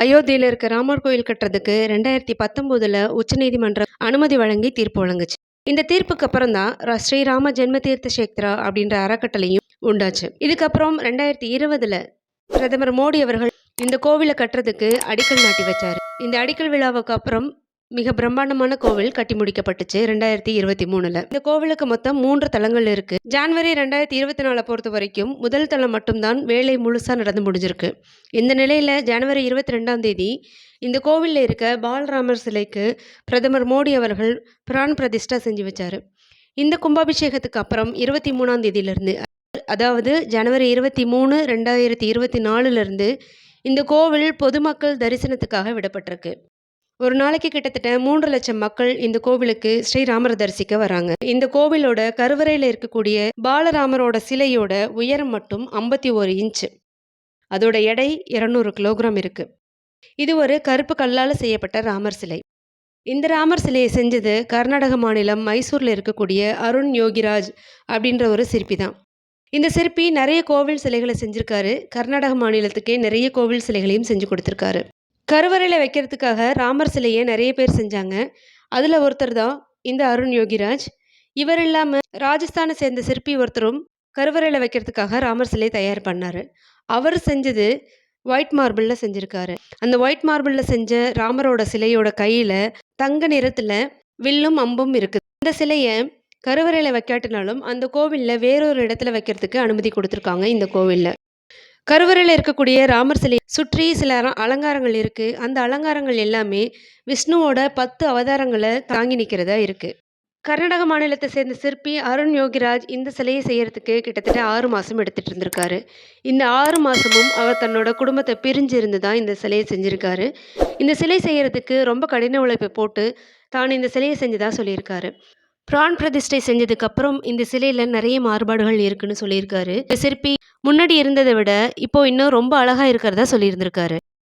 அயோத்தியில இருக்க ராமர் கோயில் கட்டுறதுக்கு ரெண்டாயிரத்தி பத்தொம்போதில் உச்சநீதிமன்றம் அனுமதி வழங்கி தீர்ப்பு வழங்குச்சு. இந்த தீர்ப்புக்கு அப்புறம் தான் ஸ்ரீராம ஜென்ம தீர்த்த சேத்ரா அப்படின்ற அறக்கட்டளையும் உண்டாச்சு. இதுக்கப்புறம் ரெண்டாயிரத்தி இருபதுல பிரதமர் மோடி அவர்கள் இந்த கோவிலை கட்டுறதுக்கு அடிக்கல் நாட்டி வச்சாரு. இந்த அடிக்கல் விழாவுக்கு அப்புறம் மிக பிரம்மாண்டமான கோவில் கட்டி முடிக்கப்பட்டுச்சு ரெண்டாயிரத்தி இருபத்தி மூணுல. இந்த கோவிலுக்கு மொத்தம் மூன்று தளங்கள் இருக்கு. ஜான்வரி ரெண்டாயிரத்தி இருபத்தி நாலை பொறுத்த வரைக்கும் முதல் தளம் மட்டும்தான் வேலை முழுசா நடந்து முடிஞ்சிருக்கு. இந்த நிலையில ஜனவரி இருபத்தி ரெண்டாம் தேதி இந்த கோவிலில் இருக்க பாலராமர் சிலைக்கு பிரதமர் மோடி அவர்கள் பிரான் பிரதிஷ்டா செஞ்சு வச்சாரு. இந்த கும்பாபிஷேகத்துக்கு அப்புறம் இருபத்தி மூணாம் தேதியிலிருந்து அதாவது ஜனவரி இருபத்தி மூணு ரெண்டாயிரத்தி இருபத்தி நாலுலேருந்து இந்த கோவில் பொதுமக்கள் தரிசனத்துக்காக விடப்பட்டிருக்கு. ஒரு நாளைக்கு கிட்டத்தட்ட மூன்று லட்சம் மக்கள் இந்த கோவிலுக்கு ஸ்ரீராமர் தரிசிக்க வராங்க. இந்த கோவிலோட கருவறையில் இருக்கக்கூடிய பாலராமரோட சிலையோட உயரம் மட்டும் ஐம்பத்தி ஒரு இன்ச்சு அதோட எடை இருநூறு கிலோகிராம் இருக்கு. இது ஒரு கருப்பு கல்லால் செய்யப்பட்ட ராமர் சிலை. இந்த ராமர் சிலையை செஞ்சது கர்நாடக மாநிலம் மைசூரில் இருக்கக்கூடிய அருண் யோகிராஜ் அப்படின்ற ஒரு சிற்பி தான். இந்த சிற்பி நிறைய கோவில் சிலைகளை செஞ்சிருக்காரு. கர்நாடக மாநிலத்துக்கே நிறைய கோவில் சிலைகளையும் செஞ்சு கொடுத்துருக்காரு. கருவறையில் வைக்கிறதுக்காக ராமர் சிலையை நிறைய பேர் செஞ்சாங்க. அதில் ஒருத்தர் தான் இந்த அருண் யோகிராஜ். இவர் இல்லாமல் ராஜஸ்தானை சேர்ந்த சிற்பி ஒருத்தரும் கருவறையில் வைக்கிறதுக்காக ராமர் சிலை தயார் பண்ணார். அவர் செஞ்சது ஒயிட் மார்பிளில் செஞ்சுருக்காரு. அந்த ஒயிட் மார்பிளில் செஞ்ச ராமரோட சிலையோட கையில் தங்க நிறத்தில் வில்லும் அம்பும் இருக்குது இந்த சிலையை கருவறையில் வைக்காட்டினாலும் அந்த கோவிலில் வேறொரு இடத்துல வைக்கிறதுக்கு அனுமதி கொடுத்துருக்காங்க இந்த கோவிலில். கருவறையில் இருக்கக்கூடிய ராமர் சிலையை சுற்றி சில அலங்காரங்கள் இருக்குது அந்த அலங்காரங்கள் எல்லாமே விஷ்ணுவோட பத்து அவதாரங்களை தாங்கி நிற்கிறதா இருக்குது கர்நாடக மாநிலத்தை சேர்ந்த சிற்பி அருண் யோகிராஜ் இந்த சிலையை செய்யறதுக்கு கிட்டத்தட்ட ஆறு மாதம் எடுத்துட்டு இருந்திருக்காரு. இந்த ஆறு மாதமும் அவர் தன்னோட குடும்பத்தை பிரிஞ்சு இருந்து தான் இந்த சிலையை செஞ்சுருக்காரு. இந்த சிலை செய்யறதுக்கு ரொம்ப கடின உழைப்பை போட்டு தான் இந்த சிலையை செஞ்சதா சொல்லியிருக்காரு. பிரான் பிரதிஷ்டை செஞ்சதுக்கு அப்புறம் இந்த சிலையில நிறைய மாறுபாடுகள் இருக்குன்னு சொல்லியிருக்காரு. இந்த சிற்பி முன்னாடி இருந்ததை விட இப்போ இன்னும் ரொம்ப அழகா இருக்கிறதா சொல்லியிருந்திருக்காரு.